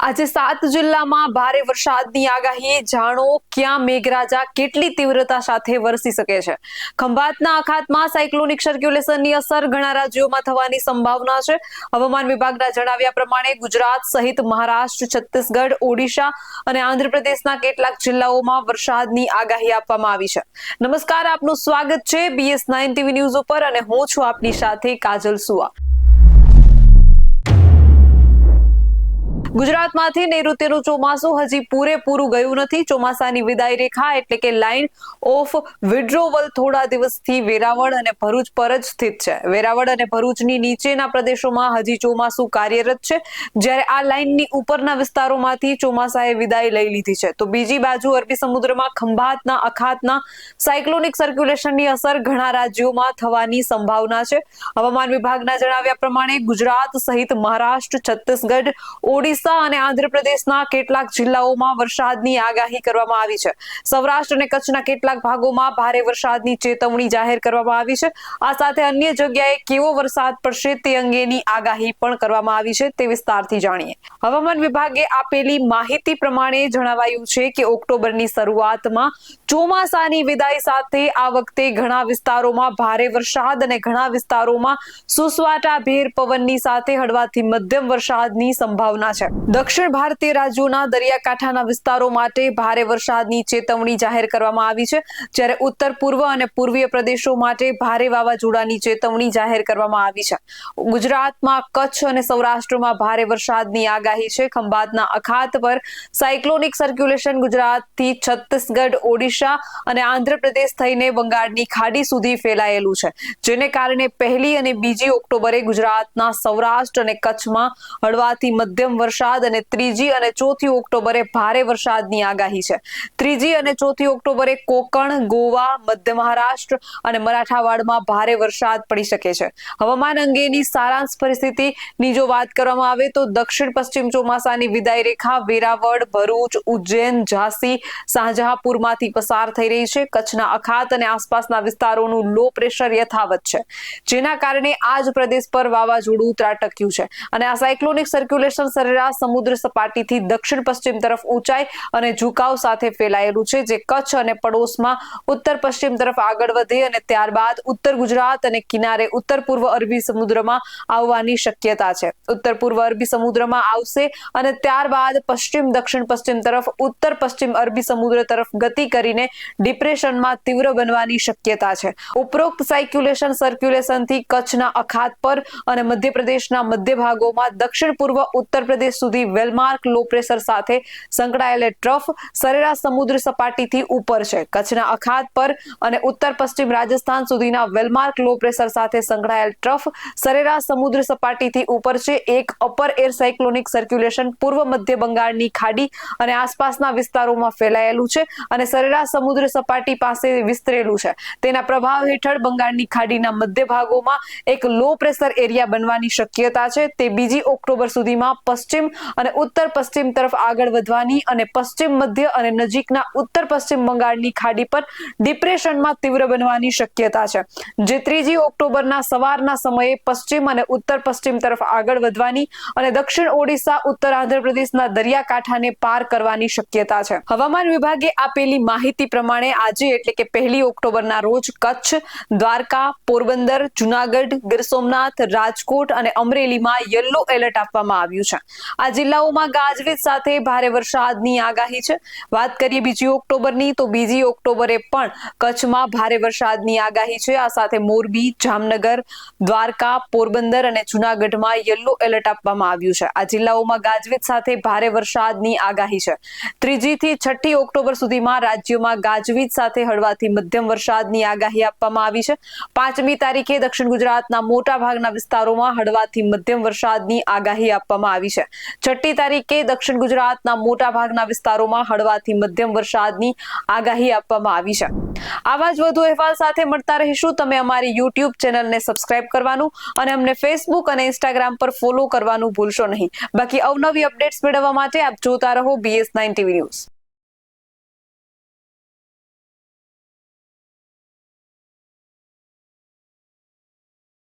આજે સાત જિલ્લામાં ભારે વરસાદની આગાહી. જાણો ક્યાં મેઘરાજા કેટલી તીવ્રતા સાથે વરસી શકે છે? ખંભાતના આખાતમાં સાયક્લોનિક સર્ક્યુલેશનની અસર ઘણા રાજ્યોમાં થવાની સંભાવના છે. હવામાન વિભાગના જણાવ્યા પ્રમાણે ગુજરાત સહિત મહારાષ્ટ્ર, છત્તીસગઢ, ઓડિશા અને આંધ્રપ્રદેશના કેટલાક જિલ્લાઓમાં વરસાદની આગાહી આપવામાં આવી છે. નમસ્કાર, આપનું સ્વાગત છે બીએસ નાઇન ટીવી ન્યૂઝ ઉપર અને હું છું આપની સાથે કાજલ સુવા. ગુજરાતમાંથી નૈઋત્યનું ચોમાસું હજી પૂરેપૂરું ગયું નથી. ચોમાસાની વિદાય રેખા એટલે કે લાઇન ઓફ વિડ્રોવલ થોડા દિવસથી વેરાવળ અને ભરૂચ પર જ સ્થિત છે. વેરાવળ અને ભરૂચની નીચેના પ્રદેશોમાં હજી ચોમાસું કાર્યરત છે. જ્યારે આ લાઇનની ઉપરના વિસ્તારોમાંથી ચોમાસાએ વિદાય લઈ લીધી છે. તો બીજી બાજુ અરબી સમુદ્રમાં ખંભાતના, અખાતના સાયક્લોનિક સર્ક્યુલેશનની અસર ઘણા રાજ્યોમાં થવાની સંભાવના છે. હવામાન વિભાગના જણાવ્યા પ્રમાણે ગુજરાત સહિત મહારાષ્ટ્ર, છત્તીસગઢ, ઓડિશા અને આંધ્રપ્રદેશના કેટલાક જિલ્લાઓમાં વરસાદની આગાહી કરવામાં આવી છે. સૌરાષ્ટ્ર અને કચ્છના કેટલાક ભાગોમાં ભારે વરસાદની ચેતવણી જાહેર કરવામાં આવી છે. આ સાથે અન્ય જગ્યાએ કેવો વરસાદ પડશે તે અંગેની આગાહી પણ કરવામાં આવી છે તે વિસ્તારથી જાણીએ. હવામાન વિભાગે આપેલી માહિતી પ્રમાણે જણાવાયું છે કે ઓક્ટોબરની શરૂઆતમાં ચોમાસાની વિદાય સાથે આ વખતે ઘણા વિસ્તારોમાં ભારે વરસાદ અને ઘણા વિસ્તારોમાં સુસવાટાભેર પવનની સાથે હળવાથી મધ્યમ વરસાદની સંભાવના છે. દક્ષિણ ભારતીય રાજ્યોના દરિયાકાંઠાના વિસ્તારો માટે ભારે વરસાદની ચેતવણી જાહેર કરવામાં આવી છે, જ્યારે ઉત્તર, પૂર્વ અને પૂર્વીય પ્રદેશો માટે ભારે વાવાઝોડાની ચેતવણી જાહેર કરવામાં આવી છે. ગુજરાતમાં કચ્છ અને સૌરાષ્ટ્રમાં ભારે વરસાદની આગાહી છે. ખંભાતના અખાત પર સાયક્લોનિક સર્ક્યુલેશન ગુજરાતથી છત્તીસગઢ, ઓડિશા અને આંધ્રપ્રદેશ થઈને બંગાળની ખાડી સુધી ફેલાયેલું છે, જેને કારણે પહેલી અને બીજી ઓક્ટોબરે ગુજરાતના સૌરાષ્ટ્ર અને કચ્છમાં હળવાથી મધ્યમ વરસાદ અને ત્રીજી અને ચોથી ઓક્ટોબરે ભારે વરસાદની આગાહી છે. ત્રીજી અને ચોથી ઓક્ટોબરે કોકણ, ગોવા, મધ્ય મહારાષ્ટ્ર અને મરાઠાવાડમાં ભારે વરસાદ પડી શકે છે. હવામાન અંગેની સારાંશ પરિસ્થિતિની જો વાત કરવામાં આવે તો દક્ષિણ પશ્ચિમ ચોમાસાની વિદાય રેખા વેરાવળ, ભરૂચ, ઉજ્જૈન, ઝાંસી, શાહજહાંપુરમાંથી પસાર થઈ રહી છે. કચ્છના અખાત અને આસપાસના વિસ્તારોનું લો પ્રેશર યથાવત છે. જેના કારણે આ જ પ્રદેશ પર વાવાઝોડું ત્રાટક્યું છે. અને આ સાયક્લોનિક સર્ક્યુલેશન સરેરાશ સમુદ્ર સપાટીથી દક્ષિણ પશ્ચિમ તરફ ઊંચાઈ અને ઝુકાવ સાથે ફેલાયેલું છે, જે કચ્છ અને પડોશમાં ઉત્તર પશ્ચિમ તરફ આગળ વધે અને ત્યારબાદ ઉત્તર ગુજરાત અને કિનારે ઉત્તર પૂર્વ અરબી સમુદ્રમાં આવવાની શક્યતા છે. ઉત્તર પૂર્વ અરબી સમુદ્રમાં આવશે અને ત્યારબાદ પશ્ચિમ દક્ષિણ પશ્ચિમ તરફ ઉત્તર પશ્ચિમ અરબી સમુદ્ર તરફ ગતિ કરીને ડિપ્રેશનમાં તીવ્ર બનવાની શક્યતા છે. ઉપરોક્ત સાયક્યુલેશન સર્ક્યુલેશનથી કચ્છના અખાત પર અને મધ્યપ્રદેશના મધ્ય ભાગોમાં દક્ષિણ પૂર્વ ઉત્તર પ્રદેશ સુધી વેલમાર્ક લો પ્રેશર સાથે સંકળાયેલ ટ્રફ સરેરાશ સમુદ્ર સપાટીથી ઉપર છે. કચ્છના અખાત પર અને ઉત્તર પશ્ચિમ રાજસ્થાન સુધીના વેલમાર્ક લો પ્રેશર સાથે સંકળાયેલ ટ્રફ સરેરાશ સમુદ્ર સપાટીથી ઉપર છે. એક અપર એર સાયક્લોનિક સર્ક્યુલેશન પૂર્વ મધ્ય બંગાળની ખાડી અને આસપાસના વિસ્તારોમાં ફેલાયેલું છે અને સરેરાશ સમુદ્ર સપાટી પાસે વિસ્તરેલું છે. તેના પ્રભાવ હેઠળ બંગાળની ખાડીના મધ્ય ભાગોમાં એક લો પ્રેશર એરિયા બનવાની શક્યતા છે. તે બીજી ઓક્ટોબર સુધીમાં પશ્ચિમ અને ઉત્તર પશ્ચિમ તરફ આગળ વધવાની અને પશ્ચિમ મધ્ય અને નજીકના ઉત્તર પશ્ચિમ બંગાળની ખાડી પર ડિપ્રેશનમાં તીવ્ર બનવાની શક્યતા છે. જે ત્રીજી ઓક્ટોબરના સવારના સમયે પશ્ચિમ અને ઉત્તર પશ્ચિમ તરફ આગળ વધવાની અને દક્ષિણ ઓડિશા, ઉત્તર આંધ્રપ્રદેશના દરિયાકાંઠાને પાર કરવાની શક્યતા છે. હવામાન વિભાગે આપેલી માહિતી પ્રમાણે આજે એટલે કે પહેલી ઓક્ટોબરના રોજ કચ્છ, દ્વારકા, પોરબંદર, જુનાગઢ, ગીર સોમનાથ, રાજકોટ અને અમરેલીમાં યલો એલર્ટ આપવામાં આવ્યું છે. આ જિલ્લાઓમાં ગાજવીજ સાથે ભારે વરસાદની આગાહી છે. વાત કરીએ બીજી ઓક્ટોબરની, તો બીજી ઓક્ટોબરે પણ કચ્છમાં ભારે વરસાદની આગાહી છે. આ સાથે મોરબી, જામનગર, દ્વારકા, પોરબંદર અને જુનાગઢમાં યલો એલર્ટ આપવામાં આવ્યું છે. આ જિલ્લાઓમાં ગાજવીજ સાથે ભારે વરસાદની આગાહી છે. ત્રીજી થી છઠ્ઠી ઓક્ટોબર સુધીમાં રાજ્યોમાં ગાજવીજ સાથે હળવાથી મધ્યમ વરસાદની આગાહી આપવામાં આવી છે. પાંચમી તારીખે દક્ષિણ ગુજરાતના મોટા ભાગના વિસ્તારોમાં હળવાથી મધ્યમ વરસાદની આગાહી આપવામાં આવી છે. છઠ્ઠી તારીખે દક્ષિણ ગુજરાતના મોટા ભાગના વિસ્તારોમાં હળવાથી મધ્યમ વરસાદની આગાહી આપવામાં આવી છે. આવા જ વધુ અહેવાલ સાથે મળતા રહીશું. તમે અમારી યુટ્યુબ ચેનલને સબસ્ક્રાઇબ કરવાનું અને અમને ફેસબુક અને ઇન્સ્ટાગ્રામ પર ફોલો કરવાનું ભૂલશો નહીં. બાકી અવનવી અપડેટ્સ મેળવવા માટે આપ જોતા રહો બીએસ નાઇન ટીવી ન્યૂઝ